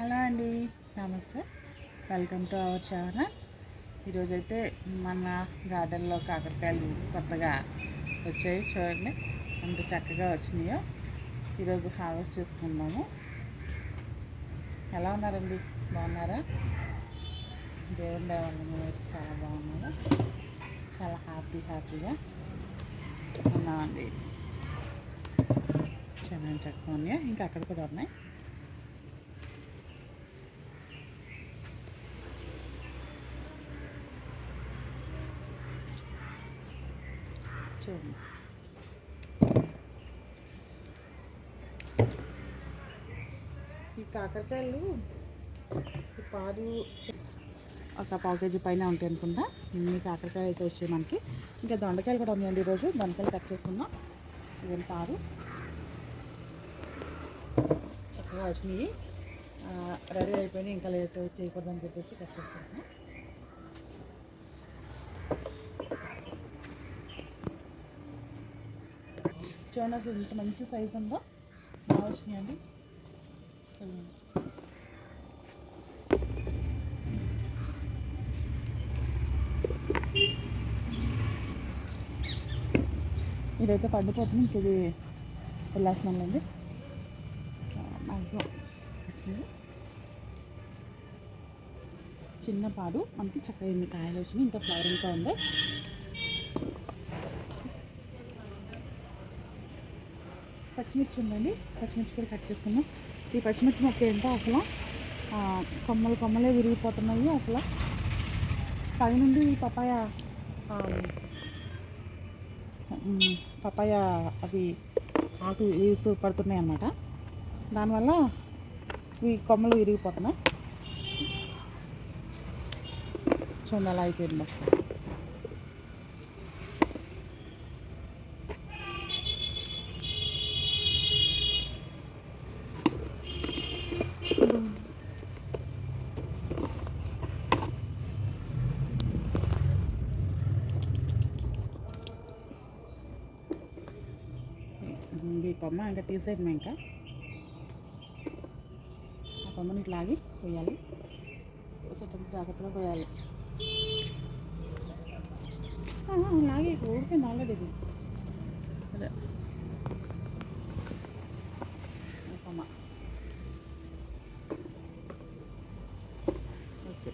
Hello అండి. నమస్తే. Welcome to our channel. ఈరోజైతే మన గార్డెన్లో కాకరకాయలు కొత్తగా వచ్చాయి చూడండి. అంత చక్కగా వచ్చినాయో. ఈరోజు హార్వెస్ట్ చేసుకున్నాము ఎలా ఉన్నారండి? బాగున్నారా? దేవుని దేవాళ్ళు చాలా బాగున్నారు. చాలా హ్యాపీ హ్యాపీగా ఉన్నామండి. చాలా చక్కగా ఉన్నాయి ఇంకా అక్కడ కూడా ఉన్నాయి. చూడండి ఈ కాకరకాయలు పాలు ఒక పావు కేజీ పైన ఉంటాయి అనుకుంటా. ఇన్ని కాకరకాయలు అయితే వచ్చాయి మనకి. ఇంకా దొండకాయలు కూడా ఉన్నాయండి ఈరోజు. దొండకాయలు కట్ చేసుకున్నాం ఇవన్నీ పాలు. చక్కగా వచ్చినాయి. రెడీ అయిపోయినాయి. ఇంకా లేట్ చేయకూడదని చెప్పేసి కట్ చేసుకుంటున్నాం. చూడండి అసలు ఇంత మంచి సైజు ఉందో. బాగా వచ్చినాయండి ఇదైతే పండిపోతుంది ఇంక ఇది వెళ్ళేస్తున్నాండి మ్యాక్సిమం వచ్చింది. చిన్న పాడు మనకి చక్కగా ఎన్ని కాయలు వచ్చినాయి ఇంకా ఫ్లవర్ ఇంకా ఉంది. పచ్చిమిర్చి ఉందండి. పచ్చిమిర్చి కూడా కట్ చేసుకున్నాం ఈ పచ్చిమిర్చి మొక్క ఏంటో అసలు? కొమ్మలు కొమ్మలే విరిగిపోతున్నాయి అసలు. పైనుండి పపాయ పపాయ అవి ఆకు లీవ్స్ పడుతున్నాయి అన్నమాట. దానివల్ల ఈ కొమ్మలు విరిగిపోతున్నాయి. చూడండి అలా అయిపోయింది ఈ కొమ్మ ఇంకా తీసేయడమే ఇంకా? ఆ కొమ్మని ఇట్లా లాగి పోయాలి. పోసేటప్పుడు జాగ్రత్తగా పోయాలి. ఆ, ఆ, లాగి ఊరిపోయింది ఆల్రెడీ ఇది అదే ఈ కొమ్మ ఓకే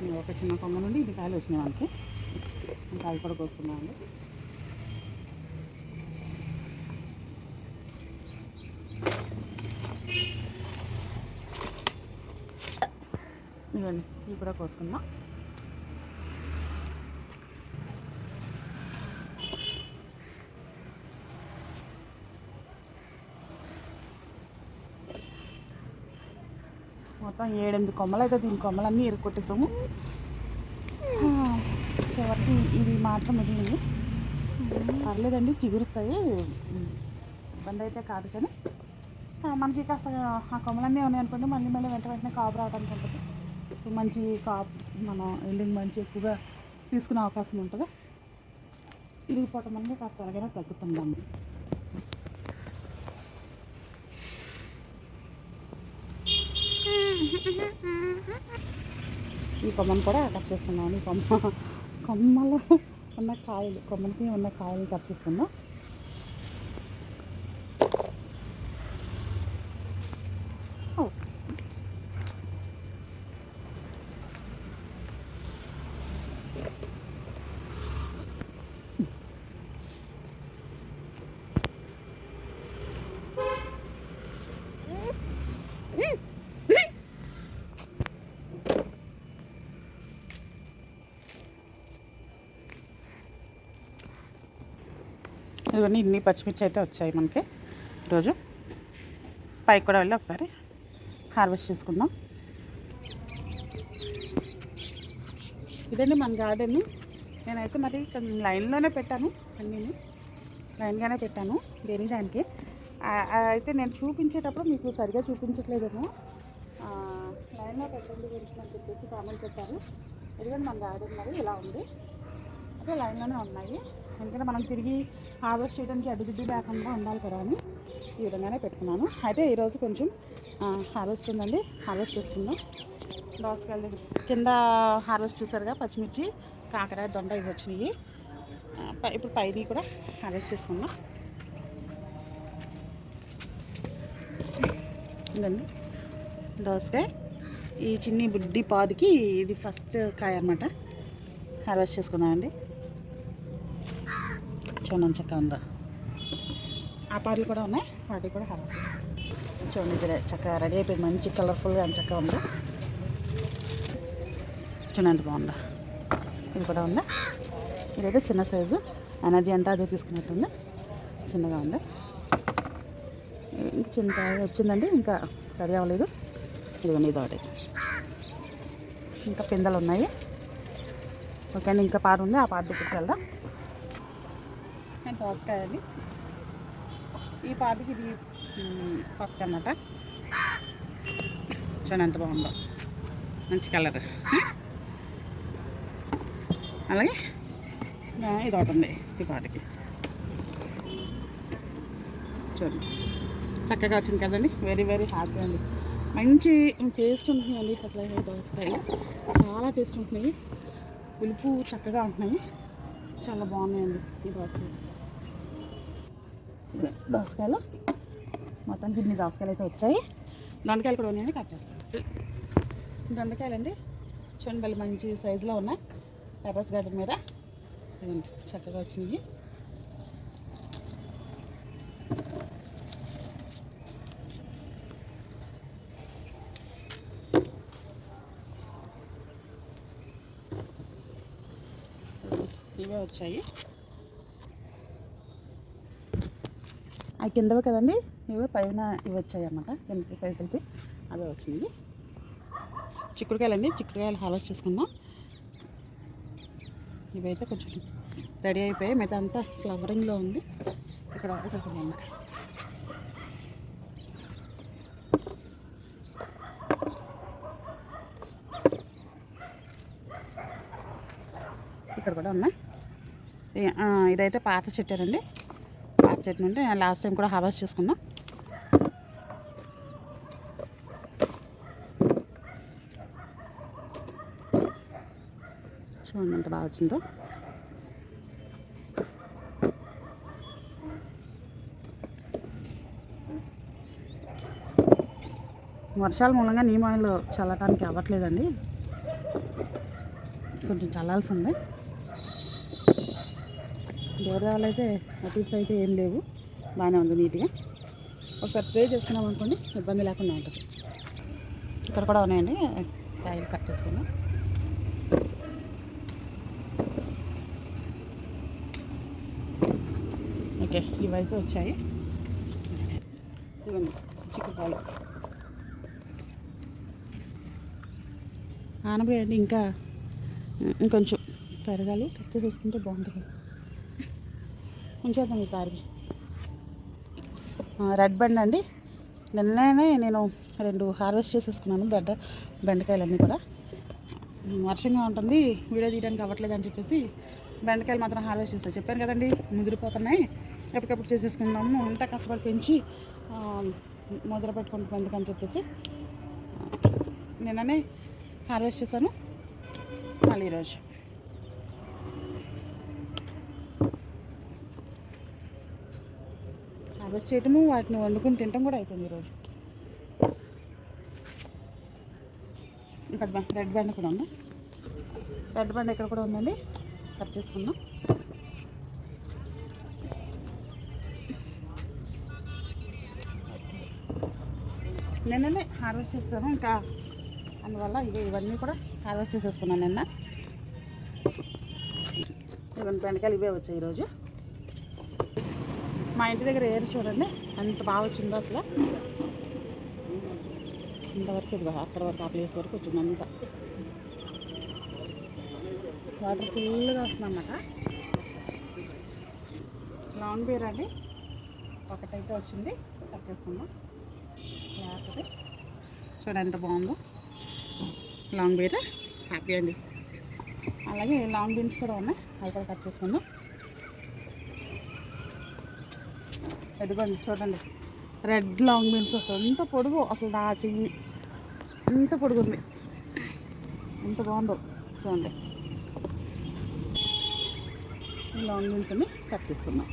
ఇంకా ఒక చిన్న కొమ్మ నుండి ఇది కాయలు వచ్చినాయి మనకి. ఇంకా అవి కూడా కోసుకున్నామండి ఇవ్వండి ఇవి కూడా కోసుకుందాం. మొత్తం ఏడెనిమిది కొమ్మలు అయితే దీని కొమ్మలన్నీ ఇరుక్కొట్టేసాము. ఇది మాత్రం మిగిలింది పర్లేదండి చిగురుస్తాయి. ఇబ్బంది అయితే కాదు కానీ. మనకి కాస్త ఆ కొమ్మలన్నీ ఉన్నాయి అనుకోండి మళ్ళీ మళ్ళీ వెంట వెంటనే కాపు రావడానికి ఉంటుంది. మంచి కాపు మనం ఎండింగ్ మంచి ఎక్కువగా తీసుకునే అవకాశం ఉంటుంది. ఇరిగిపోవటం అనేది కాస్త అలాగైనా తగ్గుతుందండి ఈ కొమ్మను కూడా కట్ చేస్తున్నాను. ఈ కొమ్మ కొమ్మలో ఉన్న కాయలు కొమ్మలకి ఉన్న కాయలు కట్ చేసుకుందాం. ఇవన్నీ ఇన్ని పచ్చిమిర్చి అయితే వచ్చాయి మనకి ఈరోజు. పైకి కూడా వెళ్ళి ఒకసారి హార్వెస్ట్ చేసుకుందాం. ఇదండి మన గార్డెన్. నేనైతే మరి కొంచెం లైన్లోనే పెట్టాను అన్నీ లైన్గానే పెట్టాను దేని దానికి. అయితే నేను చూపించేటప్పుడు మీకు సరిగా చూపించట్లేదేమో. లైన్లో పెట్టండి గురించి అని చెప్పేసి కామెంట్ పెట్టారు. ఎందుకంటే మన గార్డెన్ మరి ఇలా ఉంది. అదే లైన్లోనే ఉన్నాయి. ఎందుకంటే మనం తిరిగి హార్వెస్ట్ చేయడానికి అడ్డుదిడ్డు లేకుండా ఉండాలి కదా అని ఈ విధంగానే పెట్టుకున్నాను. అయితే ఈరోజు కొంచెం హార్వెస్ట్ ఉందండి. హార్వెస్ట్ చేసుకుందాం. దోసకాయలు కింద హార్వెస్ట్ చూసారుగా పచ్చిమిర్చి కాకర దొండ ఇవి వచ్చినాయి. ఇప్పుడు పైని కూడా హార్వెస్ట్ చేసుకుందాం. ఇదండి దోసకాయ. ఈ చిన్ని బుడ్డి పాదుకి ఇది ఫస్ట్ కాయ అనమాట హార్వెస్ట్ చేసుకున్నామండి చూడండి చక్కగా ఉందా? ఆ పార్లు కూడా ఉన్నాయి. వాటికి కూడా హార్వెస్ట్ చూడండి ఇది చక్కగా రెడీ అయిపోయింది. మంచి కలర్ఫుల్గా అని చక్కగా ఉంది. చూడండి బాగుందా. ఇది కూడా ఉందా? ఇదైతే చిన్న సైజు ఎనర్జీ అంతా అదే తీసుకున్నట్టుంది. చిన్నగా ఉంది. ఇంకా చిన్న వచ్చిందండి. ఇంకా రెడీ అవ్వలేదు. ఇదిగోండి ఇది ఒకటి. ఇంకా పిందెలు ఉన్నాయి. ఓకే అండి ఇంకా పారు ఉంది. ఆ పారు దగ్గరికి వెళ్దాం. అండ్ దోసకాయ అండి ఈ పాతికి ఇది ఫస్ట్ అన్నమాట. చూడండి ఎంత బాగుందో. మంచి కలర్. అలాగే? ఇది ఒకటి ఉంది ఈ పాటికి చూడండి. చక్కగా వచ్చింది కదండి. వెరీ వెరీ హ్యాపీ అండి. మంచి టేస్ట్ ఉంటున్నాయండి అసలు దోసకాయ చాలా టేస్ట్ ఉంటున్నాయి. పులుపు చక్కగా ఉంటున్నాయి. చాలా బాగున్నాయండి ఈ దోసకాయ దోసకాయలు. మొత్తం ఇన్ని దోసకాయలు అయితే వచ్చాయి. దొండకాయలు కూడా ఉన్నాయని కట్ చేసుకోండి దొండకాయలు అండి చూడండి మంచి సైజులో ఉన్నాయి. టెర్రస్ గార్డెన్ మీద. చక్కగా వచ్చినాయి. ఇవే వచ్చాయి. అవి కిందవి కదండి. ఇవి పైన ఇవి వచ్చాయి అన్నమాట కిందకి పై కలిపి అవి వచ్చింది చిక్కుడుకాయలండి చిక్కుడుకాయలు హార్వెస్ట్ చేసుకుందాం. ఇవైతే కొంచెం రెడీ అయిపోయాయి. మిగతా అంతా ఫ్లవరింగ్లో ఉంది. ఇక్కడ ఇక్కడ ఉన్నాయి ఇక్కడ కూడా ఉన్నాయి. ఇదైతే పాత చెట్టారండి చెట్టు ఉంటే లాస్ట్ టైం కూడా హార్వెస్ట్ చేసుకున్నాం చూడండి ఎంత బాగా వచ్చిందో. వర్షాల మూలంగా నీమ్ చల్లటానికి అవ్వట్లేదండి. కొంచెం చల్లాల్సి ఉంది. దూరాలు అయితే అటిక్స్ అయితే ఏం లేవు. బాగానే ఉంది నీట్గా. ఒకసారి స్ప్రే చేసుకున్నాం అనుకోండి ఇబ్బంది లేకుండా ఉంటుంది. ఇక్కడ కూడా ఉన్నాయండి. కాయలు కట్ చేసుకున్నాం ఓకే ఇవైతే వచ్చాయి. ఇవన్నీ చిక్కుకాయలు ఆనపోయండి ఇంకా ఇంకొంచెం పెరగాలి. కట్ చేసుకుంటే బాగుంటుంది. ఉంచేద్దాం ఈసారి. రెడ్ బండ్ అండి. నిన్ననే నేను రెండు హార్వెస్ట్ చేసేసుకున్నాను బెడ్ బెండకాయలన్నీ కూడా. వర్షంగా ఉంటుంది వీడియో తీయడానికి అవ్వట్లేదు అని చెప్పేసి బెండకాయలు మాత్రం హార్వెస్ట్ చేస్తాను చెప్పాను కదండి ముదిరిపోతున్నాయి. ఎప్పటికప్పుడు చేసేసుకున్నాము అంతా కష్టపడి పెంచి ముద్ర పెట్టుకుంటాం ఎందుకని చెప్పేసి నిన్ననే హార్వెస్ట్ చేశాను మళ్ళీ ఈరోజు. హార్వెస్ట్ చేయటము వాటిని వండుకొని తినటం కూడా అయిపోయింది ఈరోజు ఇక్కడ రెడ్ బండ్ కూడా ఉంది? రెడ్ బండ్ ఇక్కడ కూడా ఉందండి? కట్ చేసుకుందాం. నిన్ననే హార్వెస్ట్ చేస్తాను ఇంకా అందువల్ల ఇవి ఇవన్నీ కూడా హార్వెస్ట్ చేసేసుకున్నాను నిన్న. ఇవన్నీ బెండకాయలు ఇవే వచ్చాయి ఈరోజు. మా ఇంటి దగ్గర ఏరు చూడండి. అంత బాగా వచ్చిందో అసలు. ఇంతవరకు ఇది అక్కడ వరకు ఆ ప్లేస్ వరకు వచ్చింది అంతా. వాటర్ ఫుల్గా వస్తుందన్నమాట లాంగ్ బీర్ అండి. ఒకటైతే వచ్చింది. కట్ చేసుకుందాం. లేకపోతే చూడండి ఎంత బాగుందో. లాంగ్ బీర్ హ్యాపీ అండి. అలాగే లాంగ్ బీన్స్ కూడా ఉన్నాయి. అవి కూడా కట్ చేసుకుందాం. ఇదిగోండి చూడండి. రెడ్ లాంగ్ బీన్స్ వస్తుంది ఎంత పొడుగు అసలు నా చెయ్యి. ఎంత పొడుగు ఉంది ఎంత బాగుందో చూడండి. లాంగ్ బీన్స్ని కట్ చేసుకున్నాం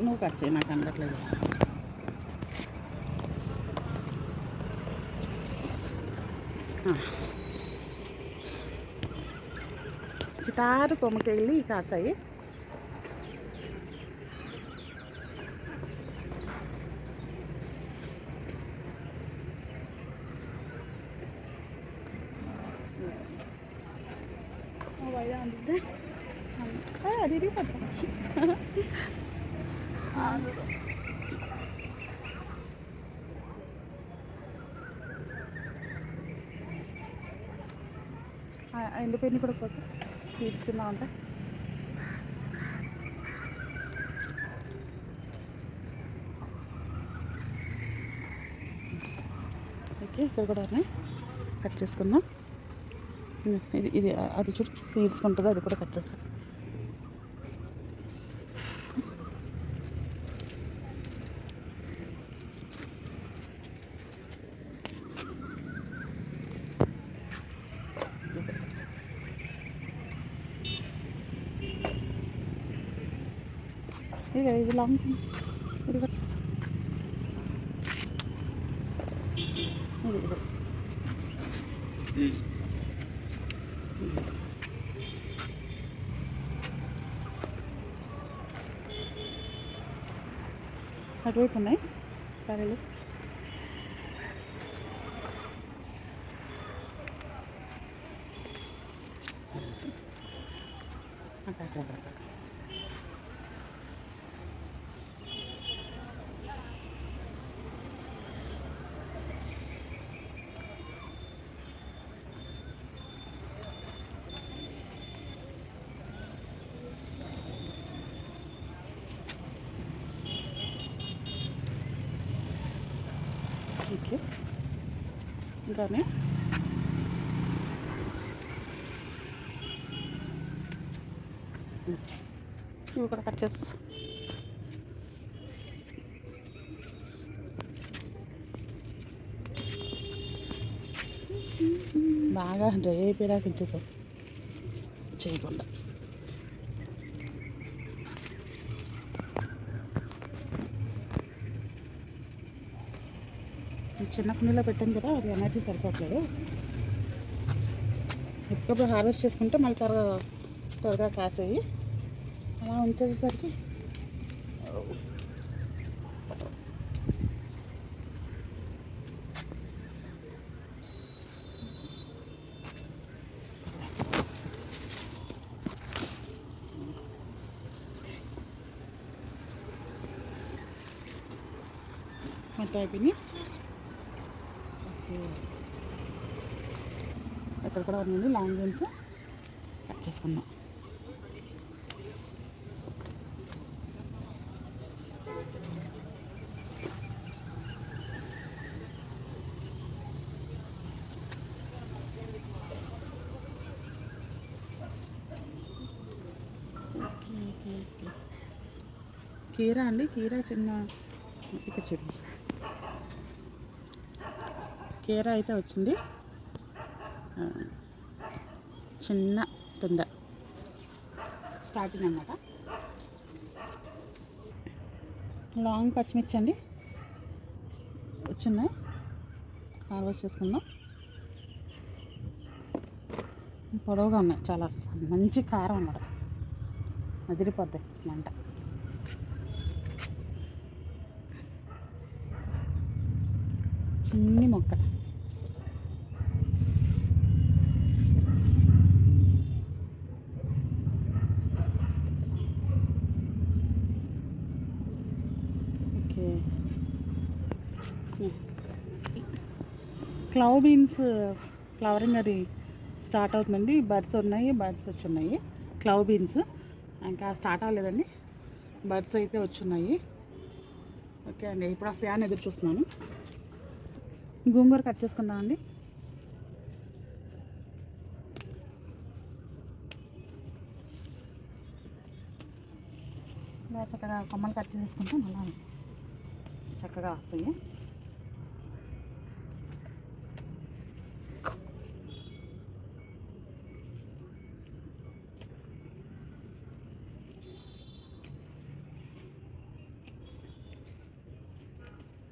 నువ్వు కట్ చేయి నాకు అందట్లేదు చిటారు కొమ్మకెళ్ళి కాసాయి అది ఇరిగిపోతుంది ఎండిపోయిన కూడా కోసం సీడ్స్ కింద ఉంటాయి ఓకే ఇక్కడ కూడా కట్ చేసుకుందాం. ఇది ఇది అది చూడు సీడ్స్ ఉంటుంది అది కూడా కట్ చేస్తాం. ఇది ఇది లాంగ్ ఇది కట్ చేస్తాం ఇది ఇది అటువైపు ఉన్నాయి సరేలే అక్కడ అక్కడ అక్కడ అక్కడ. ఓకే ఇంకానే ఇవి కూడా కట్ చేసి బాగా డ్రై అయిపోయాక ఇచ్చేసాం చేయకుండా చిన్న కుండీలో పెట్టాను కదా అది ఎనర్జీ సరిపోవట్లేదు. ఎప్పుడప్పుడు హార్వెస్ట్ చేసుకుంటే మళ్ళీ త్వరగా త్వరగా కాసాయి. అలా ఉంచేసేసరికి మొత్తం అయిపోయినాయి ఓకే. ఇక్కడ కూడా ఉన్నాయండి లాంగ్ బీన్స్ కట్ చేసుకుందాం. కీరా అండి కీరా చిన్న ఇక్కడ చూడండి కీరా అయితే వచ్చింది. చిన్న తుంద. స్టార్టింగ్ అన్నమాట. లాంగ్ పచ్చిమిర్చి అండి. వచ్చిన్నాయి హార్వెస్ట్ చేసుకుందాం. పొడవుగా ఉన్నాయి చాలా మంచి కారం అన్నమాట. అదిరిపోద్ది మంట. చిన్ని మొక్క. క్లవ్ బీన్స్ ఫ్లవరింగ్ అది స్టార్ట్ అవుతుందండి. బర్డ్స్ ఉన్నాయి బర్డ్స్ వచ్చి ఉన్నాయి క్లవ్ బీన్స్. ఇంకా స్టార్ట్ అవ్వలేదండి. బర్డ్స్ అయితే వచ్చున్నాయి. ఓకే అండి ఇప్పుడు ఆ ఫ్యాన్ ఎదురు చూస్తున్నాను. గోంగూర కట్ చేసుకుందామండి చక్కగా కొమ్మలు కట్ చేసుకుంటే మళ్ళీ చక్కగా వస్తాయి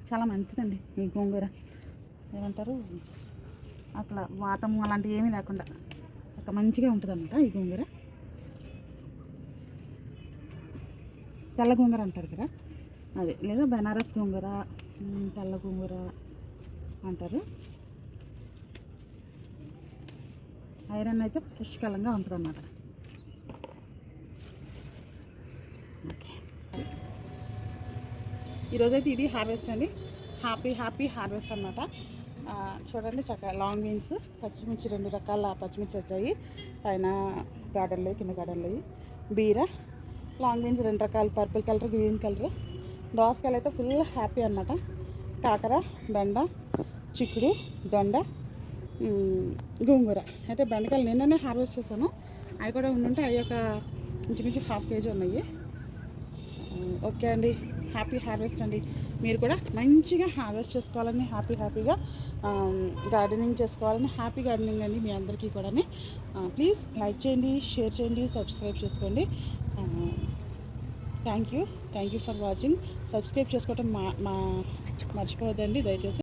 చాలా మంచిదండి. ఈ గోంగూర. ఏమంటారు? అసలు వాతం అలాంటివి ఏమీ లేకుండా ఒక మంచిగా ఉంటుంది ఈ గోంగూర. తెల్ల గోంగూర అంటారు కదా? అదే లేదా బెనారస్ గోంగూర తెల్ల గోంగూర అంటారు. ఐరన్ అయితే పుష్కలంగా ఉంటుంది అన్నమాట ఈరోజైతే ఇది హార్వెస్ట్ అండి. హ్యాపీ హ్యాపీ హార్వెస్ట్ అనమాట చూడండి చక్కగా లాంగ్ బీన్స్ పచ్చిమిర్చి రెండు రకాల పచ్చిమిర్చి వచ్చాయి. పైన గార్డెన్లో కింద గార్డెన్లో బీర లాంగ్ బీన్స్ రెండు రకాలు పర్పుల్ కలర్ గ్రీన్ కలర్. దోసకాయలు అయితే ఫుల్ హ్యాపీ అనమాట కాకర బెండ చిక్కుడు దొండ గోంగూర. అయితే బెండకాయలు నిన్ననే హార్వెస్ట్ చేశాను. అవి కూడా ఉండుంటే అవి ఒక ఇంచుమించు హాఫ్ కేజీ ఉన్నాయి. ఓకే అండి. హ్యాపీ హార్వెస్ట్ అండి. మీరు కూడా మంచిగా హార్వెస్ట్ చేసుకోవాలని హ్యాపీ హ్యాపీగా గార్డెనింగ్ చేసుకోవాలని హ్యాపీ గార్డెనింగ్ అండి మీ అందరికీ కూడా ప్లీజ్ లైక్ చేయండి షేర్ చేయండి సబ్స్క్రైబ్ చేసుకోండి. Thank you. Thank you for watching. Subscribe చేసుకోవటం మా మా మర్చిపోవద్దండి దయచేసి.